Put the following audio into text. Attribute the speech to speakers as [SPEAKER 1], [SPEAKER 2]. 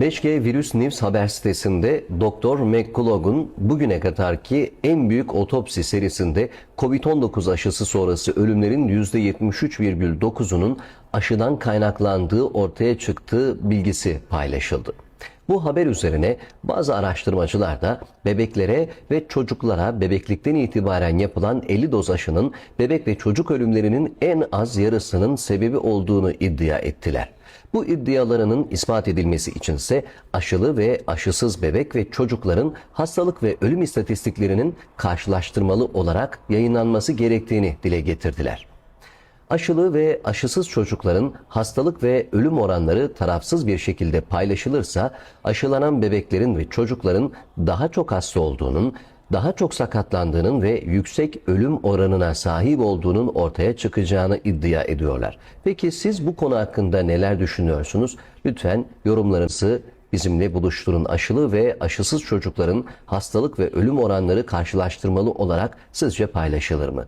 [SPEAKER 1] 5G Virüs News haber sitesinde Dr. McCulloug'un bugüne kadarki en büyük otopsi serisinde COVID-19 aşısı sonrası ölümlerin %73,9'unun aşıdan kaynaklandığı ortaya çıktığı bilgisi paylaşıldı. Bu haber üzerine bazı araştırmacılar da bebeklere ve çocuklara bebeklikten itibaren yapılan 50 doz aşının bebek ve çocuk ölümlerinin en az yarısının sebebi olduğunu iddia ettiler. Bu iddialarının ispat edilmesi içinse aşılı ve aşısız bebek ve çocukların hastalık ve ölüm istatistiklerinin karşılaştırmalı olarak yayınlanması gerektiğini dile getirdiler. Aşılı ve aşısız çocukların hastalık ve ölüm oranları tarafsız bir şekilde paylaşılırsa aşılanan bebeklerin ve çocukların daha çok hasta olduğunun, daha çok sakatlandığının ve yüksek ölüm oranına sahip olduğunun ortaya çıkacağını iddia ediyorlar. Peki siz bu konu hakkında neler düşünüyorsunuz? Lütfen yorumlarınızı bizimle buluşturun. Aşılı ve aşısız çocukların hastalık ve ölüm oranları karşılaştırmalı olarak sizce paylaşılır mı?